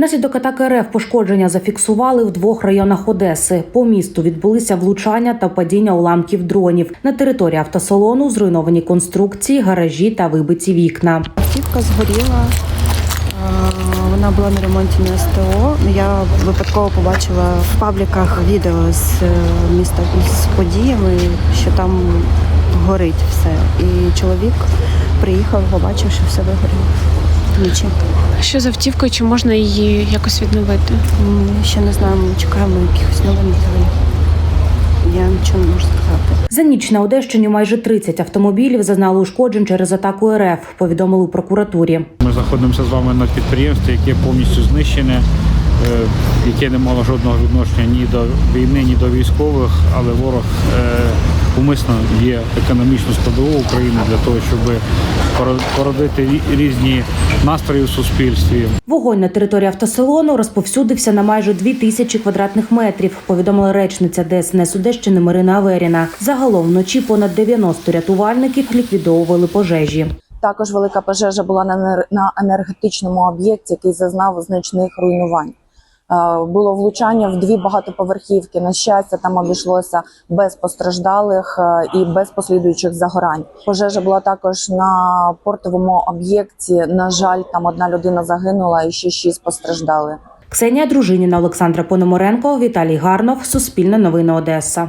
Наслідок атаки РФ пошкодження зафіксували в двох районах Одеси. По місту відбулися влучання та падіння уламків дронів. На території автосалону зруйновані конструкції, гаражі та вибиті вікна. Автівка згоріла. е, Вона була на ремонті на СТО. Я випадково побачила в пабліках відео з е, міста з подіями, що там горить все. І чоловік приїхав, побачив, що все вигоріло. Вночі. Що з автівкою, чи можна її якось відновити? Ми Ще не знаю, ми чекаємо якихось новин. Я нічого не можу сказати. За ніч на Одещині майже 30 автомобілів зазнали ушкоджень через атаку РФ. Повідомили у прокуратурі. Ми знаходимося з вами на підприємстві, яке повністю знищене, яке не мало жодного відношення ні до війни, ні до військових, але ворог е, умисно є економічну складову України для того, щоб поро- породити різні настрої в суспільстві. Вогонь на території автосалону розповсюдився на майже 2 тисячі квадратних метрів. Повідомила речниця ДСНС Одещини Марина Аверіна. Загалом вночі понад 90 рятувальників ліквідовували пожежі. Також велика пожежа була на енергетичному об'єкті, який зазнав значних руйнувань. Е, Було влучання в дві багатоповерхівки. На щастя, там обійшлося без постраждалих е, і без послідуючих загорань. Пожежа була також на портовому об'єкті. На жаль, там одна людина загинула і ще шість постраждали. Ксенія Дружиніна, Олександра Пономоренко, Віталій Гарнов. Суспільне новини Одеса.